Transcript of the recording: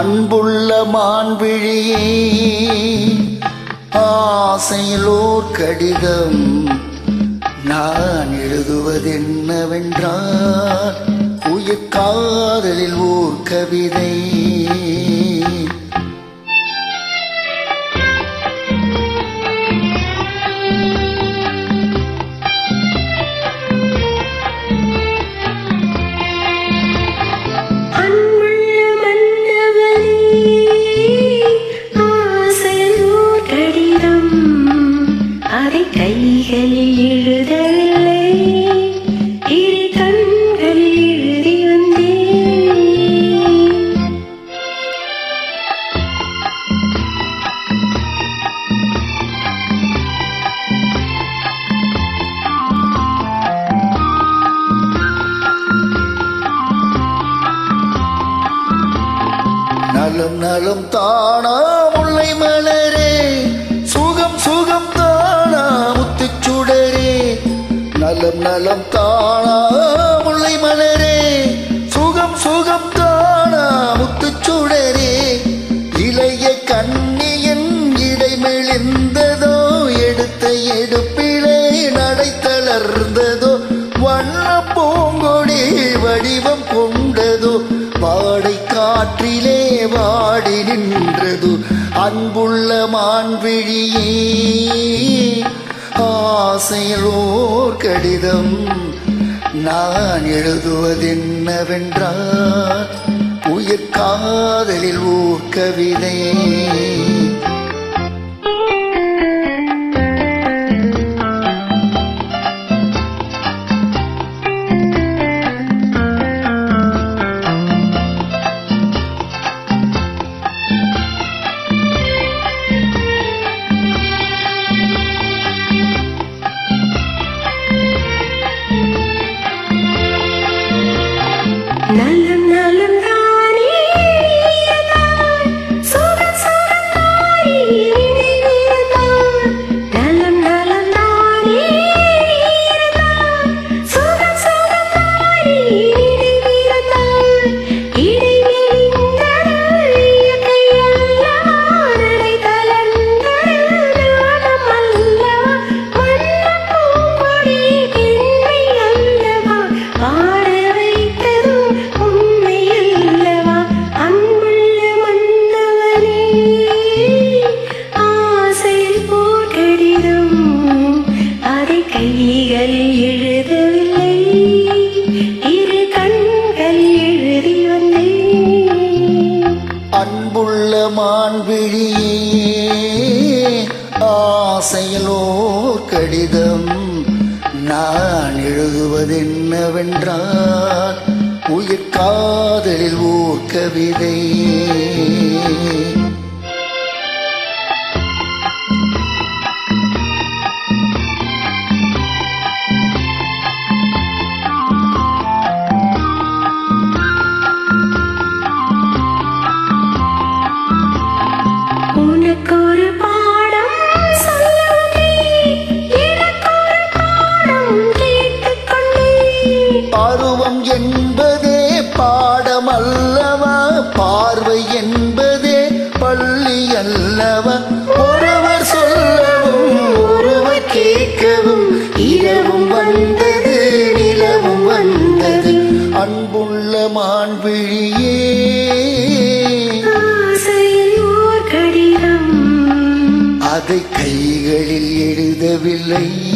அன்புள்ள மான்விழியே ஆசையிலோர் கடிதம் நான் எழுதுவதென்னவென்றால் உயிர் காதலில் ஓர் கவிதை. கைகளில் எழுதவில்லை இரு கண்களில் எழுதி வந்தேன். நலம் நலம் தானா முல்லை மலரே முத்துச்சுடரே நலம் நலம் தானா முல்லை மலரே. சுகம் சுகம் தானா முத்துச்சுடரே இளைய கண்ணியன் இடை மெலிந்ததோ எடுத்த எடுப்பிலே நடை தளர்ந்ததோ வண்ண பூங்கொடி வடிவம் கொண்டதோ வாடை காற்றிலே வாடி நின்றது அன்புள்ள மான்விழியே. ஆசையில் ஓர் கடிதம். நான் எழுதுவதென்னவென்றால் உயிர் காதலில் ஓர் கவிதை அதை எழுதவில்லை. இரு கண்களில் எழுதி வந்தேன். அன்புள்ள மான்விழியே ஆசையிலோர் கடிதம் நான் எழுதுவதென்னவென்றால் உயிர் காதலில் ஓர் கவிதை கடிதம். அதை கைகளில் எழுதவில்லை.